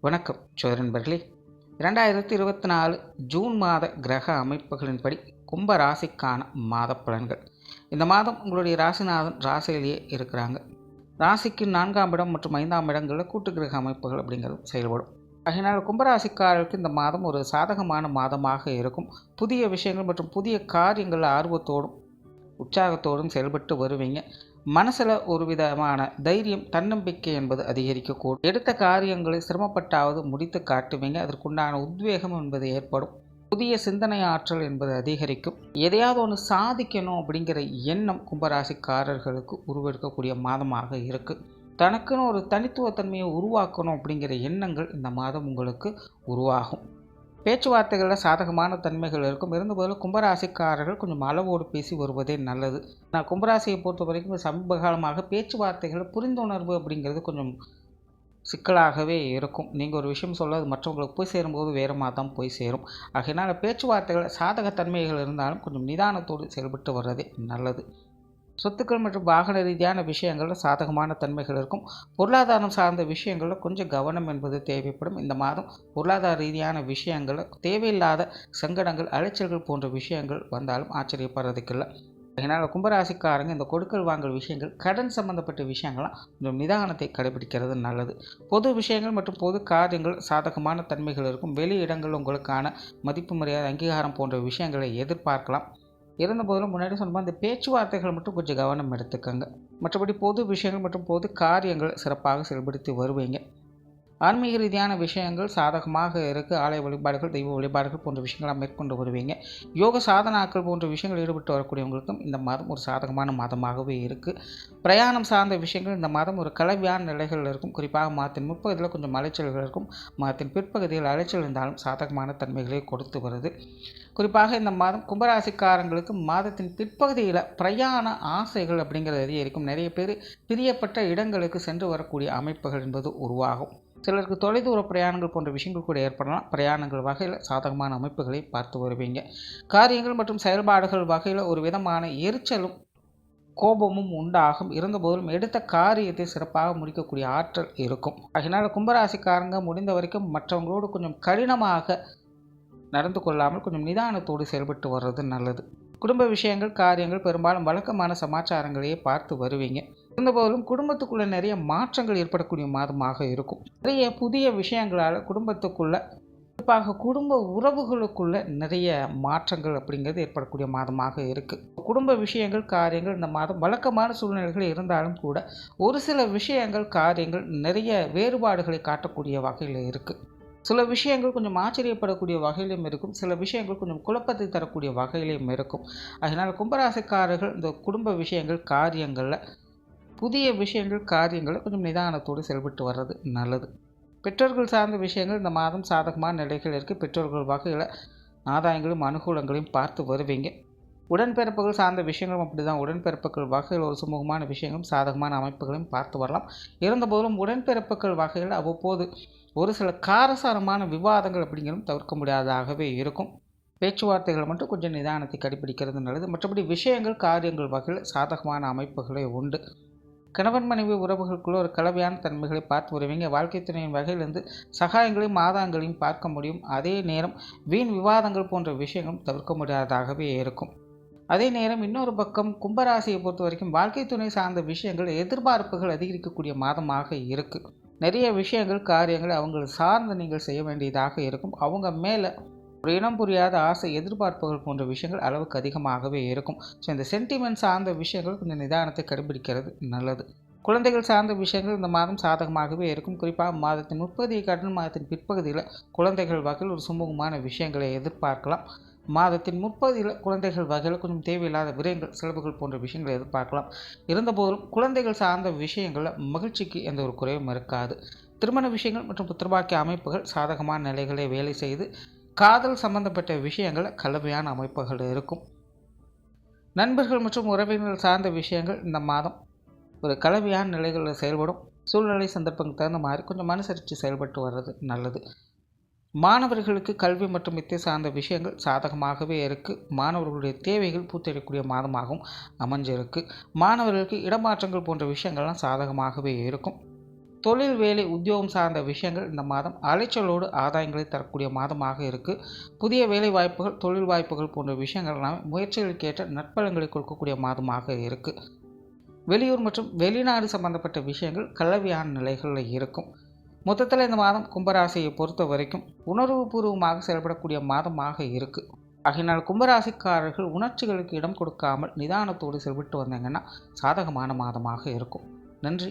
வணக்கம் சோதரன்பர்களே இரண்டாயிரத்தி இருபத்தி நாலு ஜூன் மாத கிரக அமைப்புகளின்படி கும்ப ராசிக்கான மாத பலன்கள். இந்த மாதம் உங்களுடைய ராசிநாதன் ராசியிலேயே இருக்கிறாங்க. ராசிக்கு நான்காம் இடம் மற்றும் ஐந்தாம் இடங்களில் கூட்டு கிரக அமைப்புகள் அப்படிங்கிறது செயல்படும். அதனால் கும்பராசிக்காரர்களுக்கு இந்த மாதம் ஒரு சாதகமான மாதமாக இருக்கும். புதிய விஷயங்கள் மற்றும் புதிய காரியங்கள் ஆர்வத்தோடும் உற்சாகத்தோடும் செயல்பட்டு வருவீங்க. மனசில் ஒரு விதமான தைரியம் தன்னம்பிக்கை என்பது அதிகரிக்கக்கூடும். எடுத்த காரியங்களை சிரமப்பட்டாவது முடித்து காட்டுவீங்க. அதற்குண்டான உத்வேகம் என்பது ஏற்படும். புதிய சிந்தனை ஆற்றல் என்பது அதிகரிக்கும். எதையாவது ஒன்று சாதிக்கணும் அப்படிங்கிற எண்ணம் கும்பராசிக்காரர்களுக்கு உருவெடுக்கக்கூடிய மாதமாக இருக்குது தனக்குன்னு ஒரு தனித்துவத்தன்மையை உருவாக்கணும் அப்படிங்கிற எண்ணங்கள் இந்த மாதம் உங்களுக்கு உருவாகும். பேச்சுவார்த்தைகளில் சாதகமான தன்மைகள் இருக்கும். இருந்தபோதிலும் கும்பராசிக்காரர்கள் கொஞ்சம் அளவோடு பேசி வருவதே நல்லது. நான் கும்பராசியை பொறுத்த வரைக்கும் சமீப காலமாக பேச்சுவார்த்தைகள் புரிந்துணர்வு அப்படிங்கிறது கொஞ்சம் சிக்கலாகவே இருக்கும். நீங்கள் ஒரு விஷயம் சொல்ல அது மற்றவங்களுக்கு போய் சேரும்போது வேறமாக தான் போய் சேரும். ஆகையினால் பேச்சுவார்த்தைகள் சாதகத்தன்மைகள் இருந்தாலும் கொஞ்சம் நிதானத்தோடு செயல்பட்டு வர்றதே நல்லது. சொத்துக்கள் மற்றும் வாகன ரீதியான விஷயங்களில் சாதகமான தன்மைகள் இருக்கும். பொருளாதாரம் சார்ந்த விஷயங்களில் கொஞ்சம் கவனம் என்பது தேவைப்படும். இந்த மாதம் பொருளாதார ரீதியான விஷயங்களில் தேவையில்லாத சங்கடங்கள் அலைச்சல்கள் போன்ற விஷயங்கள் வந்தாலும் ஆச்சரியப்படுறதுக்கில்லை. அதனால் கும்பராசிக்காரங்க இந்த கொடுக்கல் வாங்கல் விஷயங்கள் கடன் சம்பந்தப்பட்ட விஷயங்கள்லாம் கொஞ்சம் நிதானத்தை கடைபிடிக்கிறது நல்லது. பொது விஷயங்கள் மற்றும் பொது காரியங்கள் சாதகமான தன்மைகள் இருக்கும். வெளி இடங்கள் உங்களுக்கான மதிப்பு மரியாதை அங்கீகாரம் போன்ற விஷயங்களை எதிர்பார்க்கலாம். இருந்தபோதிலும் முன்னாடி சொன்ன அந்த பேச்சுவார்த்தைகள் மட்டும் கொஞ்சம் கவனம் எடுத்துக்கோங்க. மற்றபடி பொது விஷயங்கள் மற்றும் பொது காரியங்கள் சிறப்பாக செயல்படுத்தி வருவீங்க. ஆன்மீக ரீதியான விஷயங்கள் சாதகமாக இருக்குது ஆலய வழிபாடுகள் தெய்வ வழிபாடுகள் போன்ற விஷயங்களாக மேற்கொண்டு வருவீங்க. யோக சாதனாக்கள் போன்ற விஷயங்கள் ஈடுபட்டு வரக்கூடியவங்களுக்கும் இந்த மாதம் ஒரு சாதகமான மாதமாகவே இருக்குது பிரயாணம் சார்ந்த விஷயங்கள் இந்த மாதம் ஒரு கலவையான நிலைகள் இருக்கும். குறிப்பாக மாதத்தின் முற்பகுதியில் கொஞ்சம் அலைச்சல்கள் இருக்கும். மாதத்தின் பிற்பகுதியில் அலைச்சல் இருந்தாலும் சாதகமான தன்மைகளை கொடுத்து வருது. குறிப்பாக இந்த மாதம் கும்பராசிக்காரங்களுக்கு மாதத்தின் பிற்பகுதியில் பிரயாண ஆசைகள் அப்படிங்கிறது அதிகரிக்கும். நிறைய பேர் பிரியப்பட்ட இடங்களுக்கு சென்று வரக்கூடிய அமைப்புகள் என்பது உருவாகும். சிலருக்கு தொலைதூர பிரயாணங்கள் போன்ற விஷயங்கள் கூட ஏற்படலாம். பிரயாணங்கள் வகையில் சாதகமான அமைப்புகளை பார்த்து வருவீங்க. காரியங்கள் மற்றும் செயல்பாடுகள் வகையில் ஒரு விதமான எரிச்சலும் கோபமும் உண்டாகும். இருந்தபோதும் எடுத்த காரியத்தை சிறப்பாக முடிக்கக்கூடிய ஆற்றல் இருக்கும். அதனால் கும்பராசிக்காரங்க முடிந்த வரைக்கும் மற்றவங்களோடு கொஞ்சம் கடினமாக நடந்து கொள்ளாமல் கொஞ்சம் நிதானத்தோடு செயல்பட்டு வர்றது நல்லது. குடும்ப விஷயங்கள் காரியங்கள் பெரும்பாலும் வழக்கமான சமாச்சாரங்களையே பார்த்து வருவீங்க. இருந்தபோதிலும் குடும்பத்துக்குள்ளே நிறைய மாற்றங்கள் ஏற்படக்கூடிய மாதமாக இருக்கும். நிறைய புதிய விஷயங்களால் குடும்பத்துக்குள்ளே குறிப்பாக குடும்ப உறவுகளுக்குள்ள நிறைய மாற்றங்கள் அப்படிங்கிறது ஏற்படக்கூடிய மாதமாக இருக்குது குடும்ப விஷயங்கள் காரியங்கள் இந்த மாதம் வழக்கமான சூழ்நிலைகள் இருந்தாலும் கூட ஒரு சில விஷயங்கள் காரியங்கள் நிறைய வேறுபாடுகளை காட்டக்கூடிய வகையில் இருக்குது சில விஷயங்கள் கொஞ்சம் ஆச்சரியப்படக்கூடிய வகையிலும் இருக்கும். சில விஷயங்கள் கொஞ்சம் குழப்பத்தை தரக்கூடிய வகையிலும் இருக்கும். அதனால் கும்பராசிக்காரர்கள் இந்த குடும்ப விஷயங்கள் காரியங்களில் புதிய விஷயங்கள் காரியங்களை கொஞ்சம் நிதானத்தோடு செயல்பட்டு வர்றது நல்லது. பெற்றோர்கள் சார்ந்த விஷயங்கள் இந்த மாதம் சாதகமான நிலைகள் இருக்குது பெற்றோர்கள் வகையில் ஆதாயங்களும் அனுகூலங்களையும் பார்த்து வருவீங்க. உடன்பிறப்புகள் சார்ந்த விஷயங்களும் அப்படி தான் உடன்பிறப்புகள் வகையில் ஒரு சுமூகமான விஷயங்களும் சாதகமான அமைப்புகளையும் பார்த்து வரலாம். இருந்தபோதும் உடன்பிறப்புகள் வகையில் அவ்வப்போது ஒரு சில காரசாரமான விவாதங்கள் அப்படிங்கிறதும் தவிர்க்க முடியாததாகவே இருக்கும். பேச்சுவார்த்தைகளை மட்டும் கொஞ்சம் நிதானத்தை கடைபிடிக்கிறது நல்லது. மற்றபடி விஷயங்கள் காரியங்கள் வகையில் சாதகமான அமைப்புகளே உண்டு. கணவன் மனைவி உறவுகளுக்குள்ள ஒரு கலவையான தன்மைகளை பார்த்து வருவீங்க வாழ்க்கை துணையின் வகையிலிருந்து சகாயங்களையும் மாதங்களையும் பார்க்க முடியும். அதே நேரம் வீண் விவாதங்கள் போன்ற விஷயங்களும் தவிர்க்க முடியாததாகவே இருக்கும். அதே நேரம் இன்னொரு பக்கம் கும்பராசியை பொறுத்த வரைக்கும் வாழ்க்கை துணை சார்ந்த விஷயங்கள் எதிர்பார்ப்புகள் அதிகரிக்கக்கூடிய மாதமாக இருக்குது நிறைய விஷயங்கள் காரியங்கள் அவங்களை சார்ந்து நீங்கள் செய்ய வேண்டியதாக இருக்கும். அவங்க மேலே ஒரு இனம் புரியாத ஆசை எதிர்பார்ப்புகள் போன்ற விஷயங்கள் அளவுக்கு அதிகமாகவே இருக்கும். ஸோ இந்த சென்டிமெண்ட் சார்ந்த விஷயங்கள் கொஞ்சம் நிதானத்தை கடைபிடிக்கிறது நல்லது. குழந்தைகள் சார்ந்த விஷயங்கள் இந்த மாதம் சாதகமாகவே இருக்கும். குறிப்பாக மாதத்தின் முப்பது கடன் மாதத்தின் பிற்பகுதியில் குழந்தைகள் வகையில் ஒரு சுமூகமான விஷயங்களை எதிர்பார்க்கலாம். மாதத்தின் முப்பதில் குழந்தைகள் வகையில் கொஞ்சம் தேவையில்லாத விரயங்கள் செலவுகள் போன்ற விஷயங்களை எதிர்பார்க்கலாம். இருந்தபோதும் குழந்தைகள் சார்ந்த விஷயங்களில் மகிழ்ச்சிக்கு எந்த ஒரு குறையும் இருக்காது. திருமண விஷயங்கள் மற்றும் புத்திரபாக்கிய அமைப்புகள் சாதகமான நிலைகளை வேலை செய்து காதல் சம்பந்தப்பட்ட விஷயங்கள் கலவையான அமைப்புகள் இருக்கும். நண்பர்கள் மற்றும் உறவினர்கள் சார்ந்த விஷயங்கள் இந்த மாதம் ஒரு கலவையான நிலைகளில் செயல்படும். சூழ்நிலை சந்தர்ப்பங்களுக்கு தகுந்த மாதிரி கொஞ்சம் மனுசரித்து செயல்பட்டு வர்றது நல்லது. மாணவர்களுக்கு கல்வி மற்றும் வித்தை சார்ந்த விஷயங்கள் சாதகமாகவே இருக்குது மாணவர்களுடைய தேவைகள் பூத்தெழக்கூடிய மாதமாகவும் அமைஞ்சிருக்கு. மாணவர்களுக்கு இடமாற்றங்கள் போன்ற விஷயங்கள்லாம் சாதகமாகவே இருக்கும். தொழில் வேலை உத்தியோகம் சார்ந்த விஷயங்கள் இந்த மாதம் அலைச்சலோடு ஆதாயங்களை தரக்கூடிய மாதமாக இருக்குது புதிய வேலை வாய்ப்புகள் தொழில் வாய்ப்புகள் போன்ற விஷயங்கள் எல்லாமே முயற்சிகளுக்கேற்ற நற்பலன்களை கொடுக்கக்கூடிய மாதமாக இருக்குது வெளியூர் மற்றும் வெளிநாடு சம்பந்தப்பட்ட விஷயங்கள் கலவையான நிலைகளில் இருக்கும். மொத்தத்தில் இந்த மாதம் கும்பராசியை பொறுத்த வரைக்கும் உணர்வுபூர்வமாக செயல்படக்கூடிய மாதமாக இருக்குது ஆகையினால் கும்பராசிக்காரர்கள் உணர்ச்சிகளுக்கு இடம் கொடுக்காமல் நிதானத்தோடு செயல்பட்டு வந்தாங்கன்னா சாதகமான மாதமாக இருக்கும். நன்றி.